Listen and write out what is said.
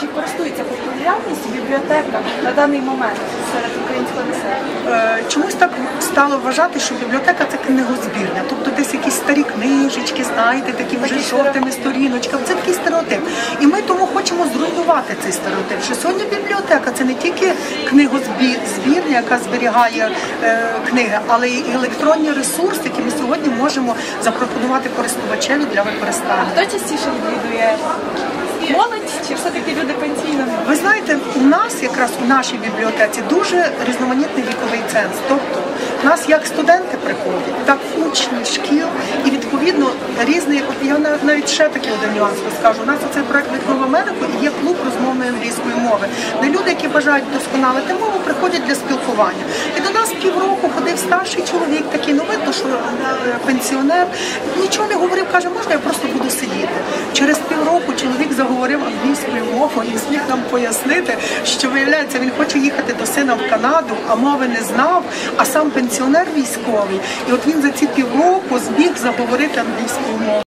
чи користується популярністю бібліотека на даний момент серед українського населення? Е, Чомусь так стало вважати, що бібліотека це книгозбірня, тобто десь якісь старі книжечки, знаєте, такі вже жовтими сторіночками. Це такий стереотип. І ми тому хочемо зруйнувати цей стереотип. Що сьогодні бібліотека це не тільки книгозбірня, яка зберігає е, книги, але й електронні ресурси, які ми сьогодні можемо запропонувати користувачеві для використання. Хто частіше відвідує? Молодь чи все-таки люди пенсійного? віку? Ви знаєте, у нас якраз у нашій бібліотеці дуже різноманітний віковий ценз. Тобто нас як студенти приходять, так учні шкіл, і відповідно різний. Я навіть ще такий один нюанс розкажу. У нас оцей проект «Відкрив Америку і є клуб розмовної англійської мови, де люди, які бажають вдосконалити мову, приходять для спілкування. І до нас півроку ходив старший чоловік, такий ну видно, що е, пенсіонер. Нічого не говорив, каже, можна я просто буду сидіти. Через півроку чоловік заговорив англійською мовою і зміг нам пояснити, що виявляється, він хоче їхати до сина в Канаду, а мови не знав, а сам пенсіонер військовий. І от він за ці півроку зміг заговорити англійською мовою.